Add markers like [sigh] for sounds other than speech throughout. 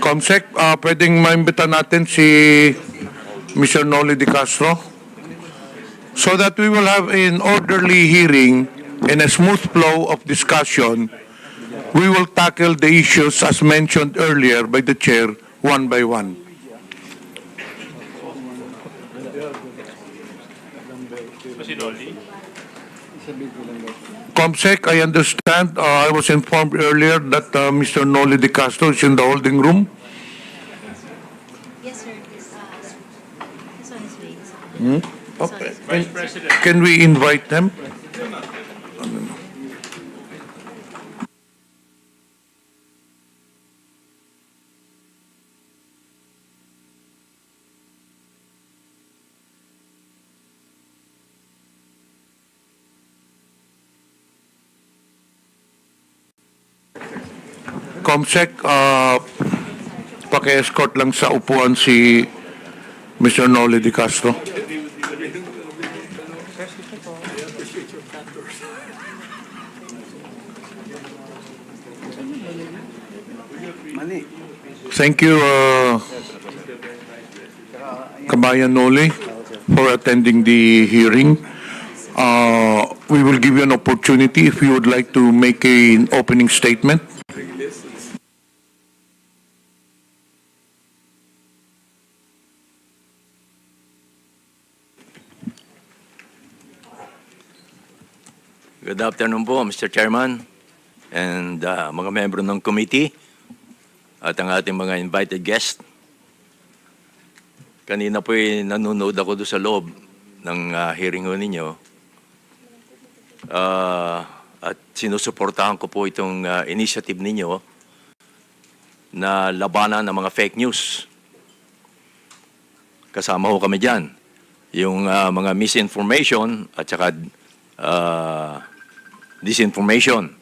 Comsec, ah, pwedeng maimbita natin si Mr. Noli Di Castro so that we will have an orderly hearing and a smooth flow of discussion. We will tackle the issues as mentioned earlier by the chair one by one. Comsec, I understand, uh, I was informed earlier that uh, Mr. Noli Di Castro is in the holding room. Yes, sir. This, uh, this one is Wayne. Okay. Can we invite them? Comsec, uh, paki-escort lang sa upuan si Mr. Noli Di Castro. Thank you, uh, Kabayan Noli, for attending the hearing. Uh, we will give you an opportunity if you would like to make an opening statement. Good afternoon po, Mr. Chairman, and uh, mga membro ng committee, at ang ating mga invited guest. Kanina po nanonood ako doon sa loob ng uh, hearing ho ninyo. Uh, at sinusuportahan ko po itong uh, initiative ninyo na labanan ng mga fake news. Kasama ho kami dyan. Yung uh, mga misinformation at saka uh, disinformation.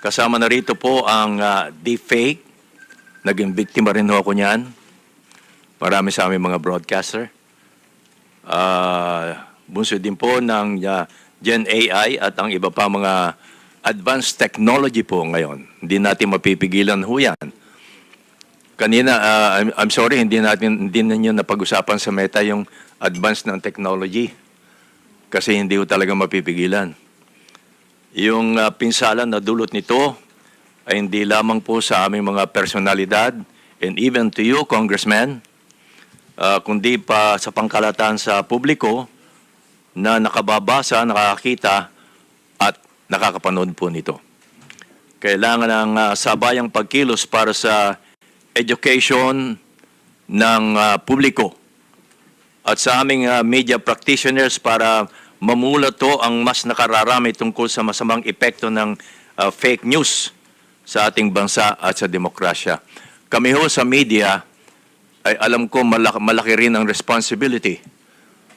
Kasama na rito po ang uh, deepfake. Naging biktima rin ako niyan. Marami sa aming mga broadcaster. Uh, bunso din po ng uh, Gen AI at ang iba pa mga advanced technology po ngayon. Hindi natin mapipigilan ho yan. Kanina, uh, I'm, I'm sorry, hindi natin hindi ninyo napag-usapan sa meta yung advanced ng technology. Kasi hindi ho talaga mapipigilan. Yung uh, pinsala na dulot nito ay hindi lamang po sa aming mga personalidad and even to you, Congressman, uh, kundi pa sa pangkalatan sa publiko na nakababasa, nakakita at nakakapanood po nito. Kailangan ng uh, sabayang pagkilos para sa education ng uh, publiko at sa aming uh, media practitioners para mamulat to ang mas nakararami tungkol sa masamang epekto ng uh, fake news sa ating bansa at sa demokrasya. Kami ho sa media ay alam ko malaki, malaki rin ang responsibility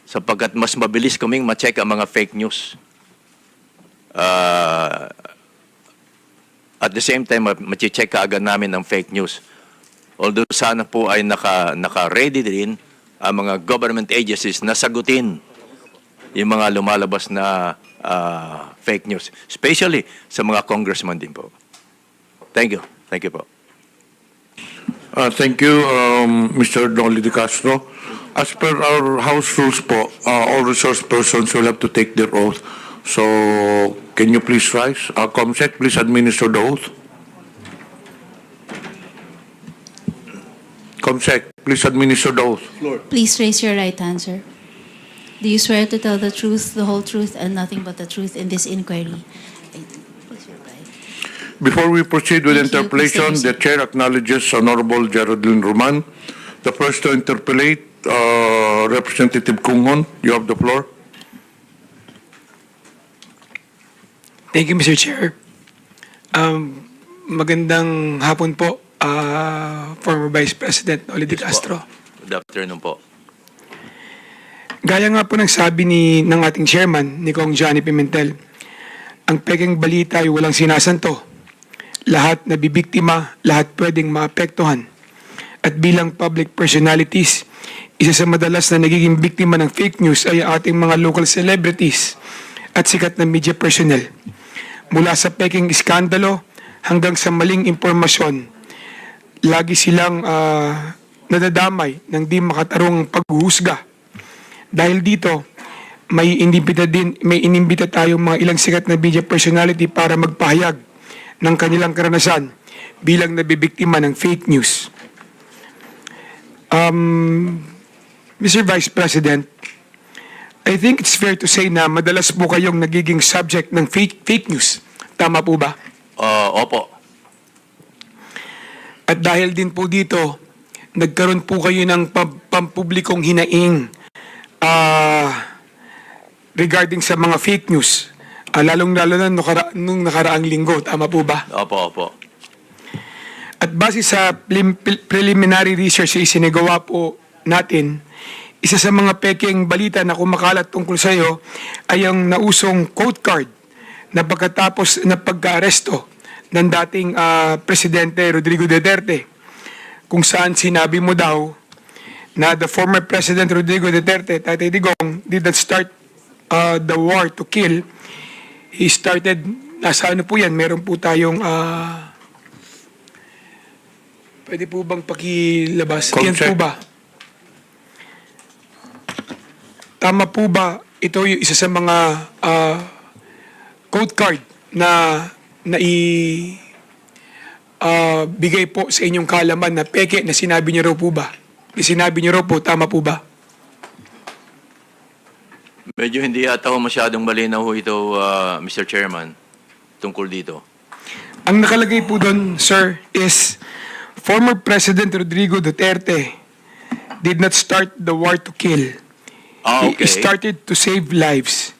sapagkat mas mabilis kaming ma-check ang mga fake news. Uh, at the same time, ma- ma-check kaagad namin ang fake news. Although sana po ay naka, naka-ready din ang mga government agencies na sagutin yung mga lumalabas na ah, fake news. Especially sa mga congressman din po. Thank you. Thank you po. Uh, thank you, um, Mr. Noli Di Castro. As per our House rules po, uh, all resource persons will have to take their oath. So, can you please rise? Uh, Comsec, please administer the oath. Comsec, please administer the oath. Please raise your right hand, sir. Do you swear to tell the truth, the whole truth, and nothing but the truth in this inquiry? Before we proceed with Thank you, interpellation, Mr. the chair acknowledges Honorable Geraldine Roman. The first to interpellate, uh, Representative Kunghon, you have the floor. Thank you, Mr. Chair. Um, magandang hapon po, ah, former Vice President Noli De Yes po. Castro. Good afternoon po. Gaya nga po ng sabi ni, ng ating chairman, ni Kong Johnny Pimentel, ang peking balita ay walang sinasanto. Lahat na bibiktima, lahat pwedeng maapektuhan. At bilang public personalities, isa sa madalas na nagiging biktima ng fake news ay ang ating mga local celebrities at sikat na media personnel. Mula sa peking iskandalo hanggang sa maling impormasyon, lagi silang ah, nadadamay ng di makatarong paghuhusga. Dahil dito, may inimbita din, may inimbita tayong mga ilang sikat na media personality para magpahayag ng kanilang karanasan bilang nabibiktima ng fake news. Um, Mr. Vice President, I think it's fair to say na madalas po kayong nagiging subject ng fake, fake news. Tama po ba? Ah, opo. At dahil din po dito, nagkaroon po kayo ng pam- pampublikong hinaing ah, regarding sa mga fake news. Ah, lalong-lalo na nung, nakara- nung nakaraang linggo. Tama po ba? Opo, opo. At base sa prelim- pre- preliminary research na isinagawa po natin, isa sa mga pekeng balita na kumakalat tungkol sa iyo ay ang nausong code card na pagkatapos na pagka-aresto ng dating ah, Presidente Rodrigo Duterte kung saan sinabi mo daw na the former President Rodrigo Duterte, Tatay Digong, did not start uh, the war to kill. He started, nasa ano po yan, meron po tayong ah, Pwede po bang pakilabas? Call Yan po ba? Tama po ba ito yung isa sa mga ah, code card na nai ah, bigay po sa inyong kalaman na peke na sinabi niyo raw po ba? Sinabi niyo raw po, tama po ba? Medyo hindi yata ho masyadong malinaw ho ito, ah, Mr. Chairman, tungkol dito. Ang nakalagay po doon, sir, is former President Rodrigo Duterte did not start the war to kill. Ah, He okay. started to save lives.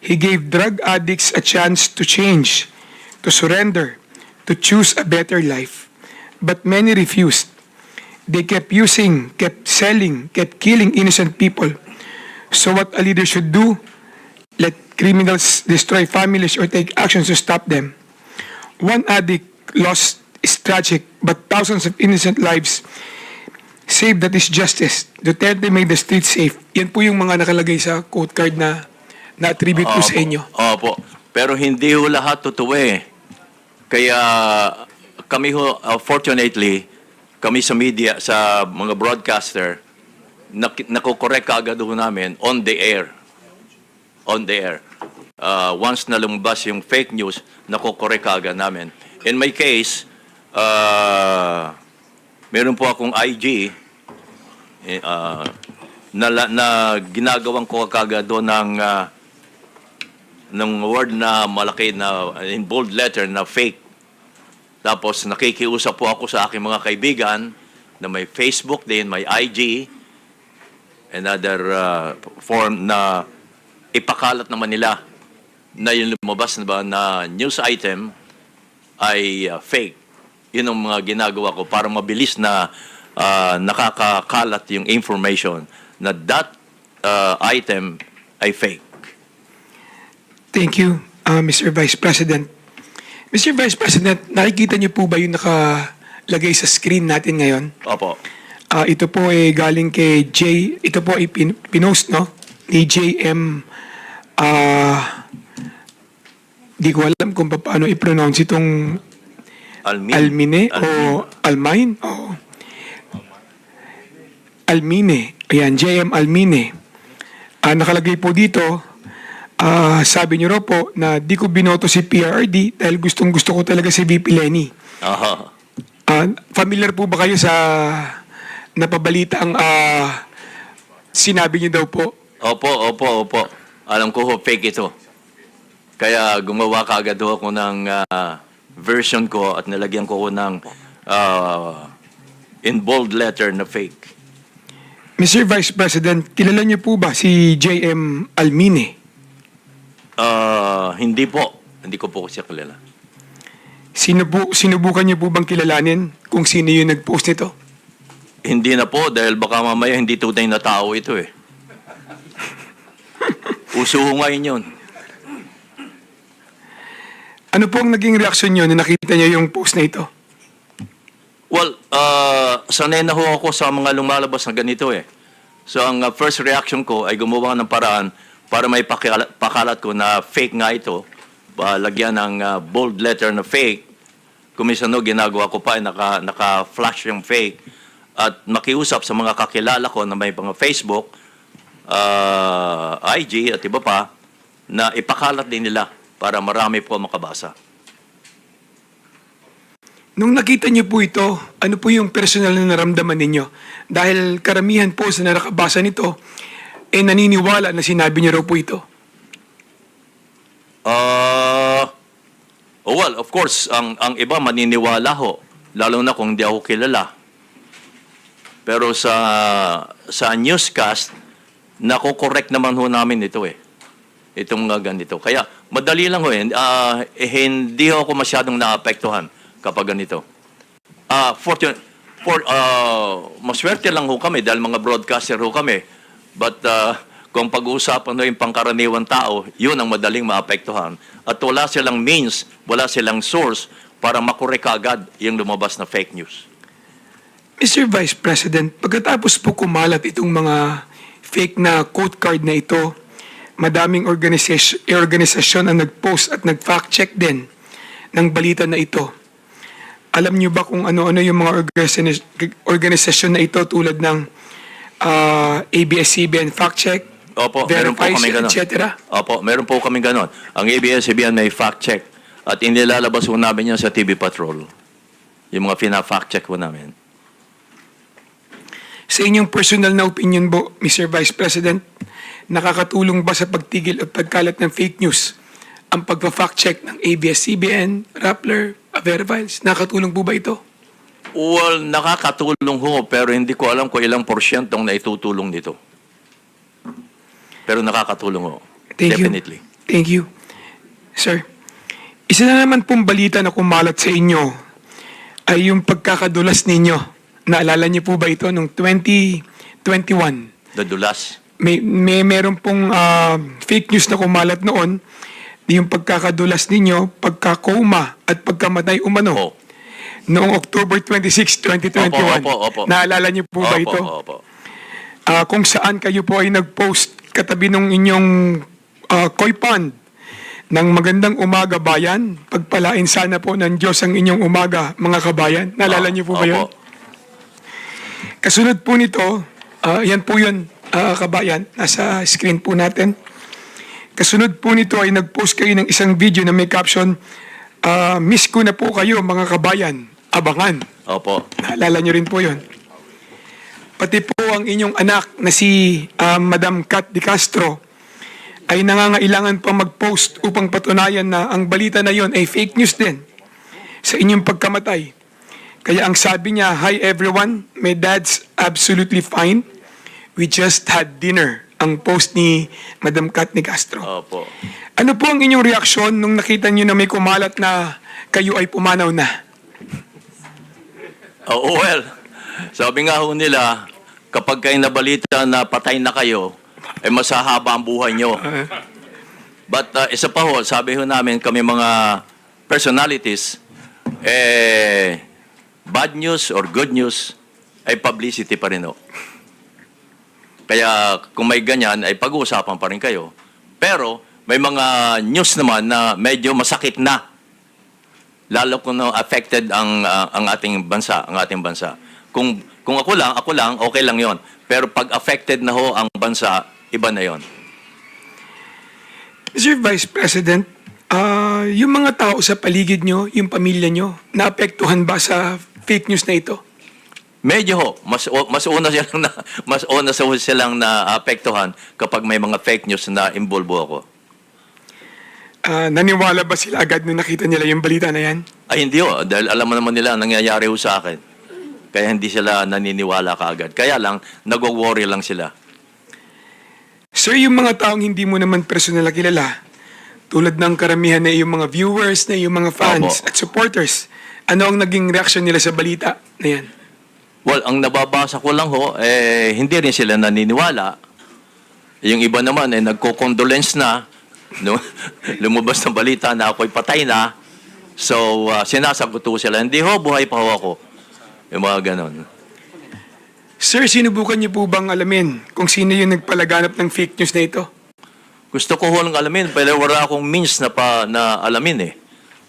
He gave drug addicts a chance to change, to surrender, to choose a better life. But many refused. They kept using, kept selling, kept killing innocent people. So what a leader should do, let criminals destroy families or take actions to stop them. One addict lost is tragic, but thousands of innocent lives saved that is justice. Duterte made the streets safe. Yan po yung mga nakalagay sa quote card na na-attribute po sa inyo. Opo. Pero hindi ho lahat totoo eh. Kaya kami ho, uh, fortunately, kami sa media, sa mga broadcaster, nak- nakokorek kaagad ho namin on the air. On the air. Uh, once na lumabas yung fake news, nakokorek kaagad namin. In my case, uh, meron po akong IG, eh, uh, na, na ginagawang ko kagad doon ng uh, ng word na malaki na in bold letter na fake. Tapos nakikiusap po ako sa aking mga kaibigan na may Facebook din, may IG, and other uh, form na ipakalat naman nila na yung lumabas na ba na news item ay uh, fake. Yun ang mga ginagawa ko para mabilis na uh, nakakakalat yung information na that uh, item ay fake. Thank you, uh, Mr. Vice President. Mr. Vice President, nakikita niyo po ba yung nakalagay sa screen natin ngayon? Opo. Ah, ito po ay galing kay J, ito po ay pin, pinost, no? Ni JM, ah, di ko alam kung paano i-pronounce itong Almin. Almine o Almin. Almine o Almine. Ayan, JM Almine. Ah, nakalagay po dito, ah, sabi niyo raw po na di ko binoto si PRD dahil gustong gusto ko talaga si VP Lenny. Aha. Ah, familiar po ba kayo sa napabalita ang ah, sinabi niyo daw po? Opo, opo, opo. Alam ko ho, fake ito. Kaya gumawa ka agad ho ako ng ah, version ko at nilagyan ko ho ng ah, in bold letter na fake. Mr. Vice President, kilala niyo po ba si JM Almine? Ah, hindi po. Hindi ko po siya kilala. Sino po, sinubukan niyo po bang kilalanin kung sino yung nag-post nito? Hindi na po dahil baka mamaya hindi tunay na tao ito eh. [laughs] Uso ngayon yun. Ano po ang naging reaksyon niyo na nakita niyo yung post na ito? Well, uh, sanay na ho ako sa mga lumalabas na ganito eh. So ang uh, first reaction ko ay gumawa ng paraan para may pakiala- pakalat ko na fake nga ito. Uh, lagyan ng uh, bold letter na fake Komisyon, ginagawa ko pa, ay naka, naka-flash yung fake at makiusap sa mga kakilala ko na may mga Facebook, ah, IG at iba pa, na ipakalat din nila para marami po makabasa. Nung nakita niyo po ito, ano po yung personal na naramdaman ninyo? Dahil karamihan po sa nakabasa nito, eh naniniwala na sinabi niyo raw po ito. Uh, well, of course, ang ang iba maniniwala ho, lalo na kung hindi ako kilala. Pero sa sa newscast, nako-correct naman ho namin ito eh. Itong uh, ganito. Kaya madali lang ho eh. Ah, eh, hindi ako masyadong naapektuhan kapag ganito. Ah, fortune, for, ah, maswerte lang ho kami dahil mga broadcaster ho kami. But ah, kung pag-uusapan ho yung pangkaraniwan tao, yun ang madaling maapektuhan. At wala silang means, wala silang source para makorek agad yung lumabas na fake news. Mr. Vice President, pagkatapos po kumalat itong mga fake na quote card na ito, madaming organisasyon, organisasyon ang nag-post at nag-fact check din ng balita na ito. Alam niyo ba kung ano-ano yung mga organis- organisasyon na ito tulad ng ah, ABS-CBN Fact Check, Opo, meron po Verifies, kami ganon. etc.? Opo, meron po kami ganon. Ang ABS-CBN may fact check at inilalabas po namin yan sa TV Patrol. Yung mga fina-fact check po namin. Sa inyong personal na opinion po, Mr. Vice President, nakakatulong ba sa pagtigil at pagkalat ng fake news ang pagpa-fact check ng ABS-CBN, Rappler, Verifiles? Nakakatulong po ba ito? Well, nakakatulong ho, pero hindi ko alam kung ilang porsyentong naitutulong nito. Pero nakakatulong ho. Thank Definitely. you. Thank you. Sir, isa na naman pong balita na kumalat sa inyo ay yung pagkakadulas ninyo. Naalala niyo po ba ito nung 2021? Dadulas. May, may meron pong ah, fake news na kumalat noon yung pagkakadulas ninyo, pagkakoma at pagkamatay umano Oh. Noong October 26, 2021. Opo, opo, opo. Naalala niyo po ba Opo, ito? Opo, Ah, kung saan kayo po ay nag-post katabi ng inyong ah, koi pond ng magandang umaga bayan. Pagpalain sana po ng Diyos ang inyong umaga, mga kabayan. Naalala niyo po ba yun? Opo. Kasunod po nito, ah, yan po yun, ah, kabayan. Nasa screen po natin. Kasunod po nito ay nag-post kayo ng isang video na may caption, ah, Miss ko na po kayo mga kabayan, abangan. Opo. Naalala niyo rin po yun. Pati po ang inyong anak na si ah, Madam Kat Di Castro ay nangangailangan pa mag-post upang patunayan na ang balita na yon ay fake news din sa inyong pagkamatay. Kaya ang sabi niya, Hi everyone, my dad's absolutely fine. We just had dinner. Ang post ni Madam Kat Di Castro. Opo. Ano po ang inyong reaksyon nung nakita niyo na may kumalat na kayo ay pumanaw na? Oh, well, sabi nga ho nila, kapag kayo nabalita na patay na kayo, ay masahaba ang buhay nyo. But uh, isa pa ho, sabi ho namin kami mga personalities, eh, bad news or good news ay publicity pa rin ho. Kaya kung may ganyan, ay pag-uusapan pa rin kayo. Pero may mga news naman na medyo masakit na lalo kung no, affected ang ah, ang ating bansa, ang ating bansa. Kung kung ako lang, ako lang, okay lang 'yon. Pero pag affected na ho ang bansa, iba na 'yon. Mr. Vice President, ah, yung mga tao sa paligid nyo, yung pamilya nyo, naapektuhan ba sa fake news na ito? Medyo ho, mas o- mas una [laughs] silang na mas una sa silang na apektuhan kapag may mga fake news na involvo ako. Ah, naniwala ba sila agad nung nakita nila yung balita na yan? Ay hindi ho, dahil alam mo naman nila ang nangyayari ho sa akin. Kaya hindi sila naniniwala kaagad. Kaya lang, nagwo-worry lang sila. Sir, yung mga taong hindi mo naman personal na kilala, tulad ng karamihan na yung mga viewers, na yung mga fans Opo. at supporters, ano ang naging reaksyon nila sa balita na yan? Well, ang nababasa ko lang ho, eh, hindi rin sila naniniwala. Yung iba naman, eh, nagko-condolence na. No? Lumabas ng balita na ako'y patay na. So, uh, sinasagot ko sila, hindi ho, buhay pa ho ako. Yung mga ganon. Sir, sinubukan niyo po bang alamin kung sino yung nagpalaganap ng fake news na ito? Gusto ko ho lang alamin, pero wala akong means na, pa, na alamin eh.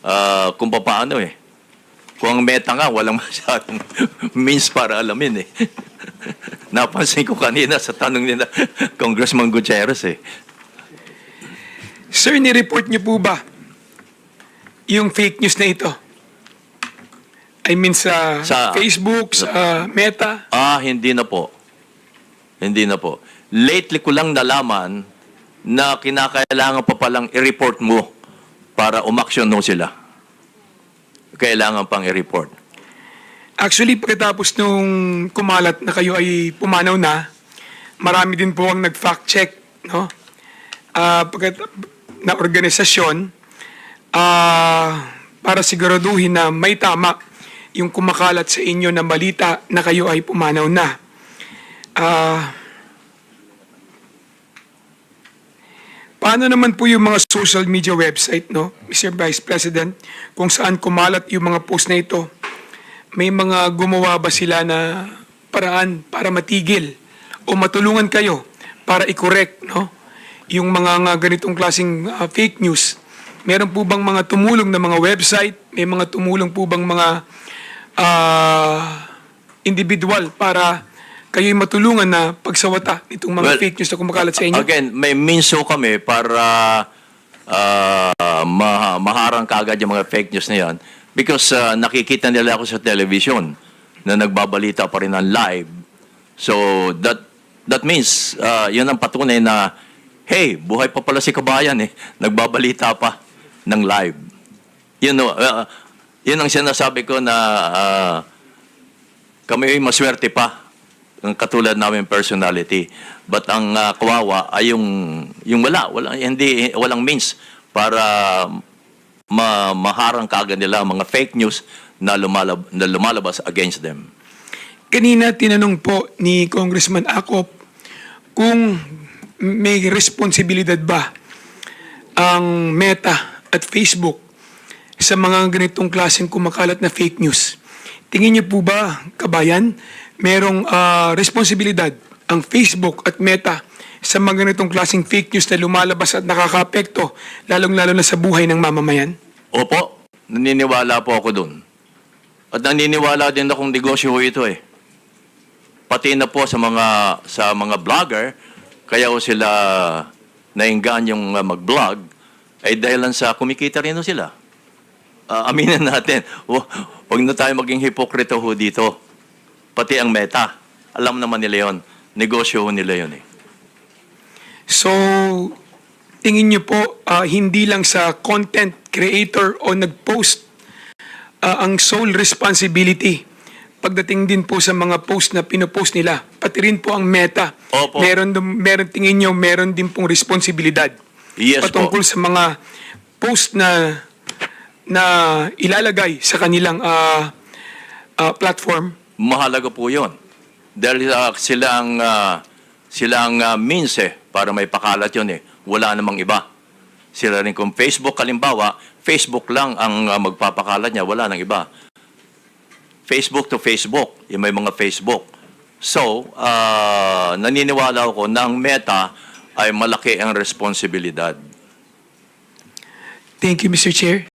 Ah, kung paano eh. Kung ang meta nga, walang [laughs] masyadong means para alamin eh. [laughs] Napansin ko kanina sa tanong nila, [laughs] Congressman Gutierrez eh. Sir, ni-report niyo po ba yung fake news na ito? I mean sa, Sa- Facebook, sa Meta. Ah, hindi na po. Hindi na po. Lately ko lang nalaman na kinakailangan pa palang i-report mo para umaksyon no sila. Kailangan pang i-report. Actually, pagkatapos nung kumalat na kayo ay pumanaw na, marami din po ang nag-fact check, no? Ah, pagkat na organisasyon ah, para siguraduhin na may tama yung kumakalat sa inyo na balita na kayo ay pumanaw na. Ah, Paano naman po yung mga social media website, no, Mr. Vice President, kung saan kumalat yung mga post na ito? May mga gumawa ba sila na paraan para matigil o matulungan kayo para i-correct, no, yung mga nga ganitong klaseng ah, fake news? Meron po bang mga tumulong na mga website? May mga tumulong po bang mga ah, individual para kayo'y matulungan na pagsawata itong mga Well, fake news na kumakalat sa inyo? Again, may minso kami para ah, ma- maharang kagad yung mga fake news na yan because ah, nakikita nila ako sa television na nagbabalita pa rin ng live. So that that means ah, yun ang patunay na hey, buhay pa pala si kabayan eh. Nagbabalita pa ng live. You know, ah, yun ang sinasabi ko na ah, kami ay maswerte pa ang katulad namin personality. But ang ah, kawawa ay yung yung wala, wala hindi walang means para ma maharang kagad nila mga fake news na, lumalab, na lumalabas against them. Kanina tinanong po ni Congressman Acop kung may responsibilidad ba ang Meta at Facebook sa mga ganitong klaseng kumakalat na fake news. Tingin niyo po ba, kabayan, merong ah, responsibilidad ang Facebook at Meta sa mga ganitong klaseng fake news na lumalabas at nakakapekto, lalong-lalo na sa buhay ng mamamayan? Opo, naniniwala po ako dun. At naniniwala din akong negosyo ito eh. Pati na po sa mga sa mga vlogger, kaya ho sila nainggan yung uh, mag-vlog, ay dahilan sa kumikita rin sila. Ah, aminin [laughs] natin, hu- huwag na tayo maging hipokrito ho dito. Pati ang meta, alam naman nila yon negosyo ho nila yon eh. So, tingin niyo po, ah, hindi lang sa content creator o nag-post ah, ang sole responsibility pagdating din po sa mga post na pinopost nila, pati rin po ang meta. Opo. Meron, meron tingin niyo, meron din pong responsibilidad Yes patungkol po. sa mga post na na ilalagay sa kanilang ah, ah, platform. mahalaga po yon. Dahil uh, sila ang, uh, sila ang uh, means eh, para may pakalat yon eh. Wala namang iba. Sila rin kung Facebook, kalimbawa, Facebook lang ang uh, magpapakalat niya, wala nang iba. Facebook to Facebook, yung may mga Facebook. So, uh, naniniwala ako na ang meta ay malaki ang responsibilidad. Thank you, Mr. Chair.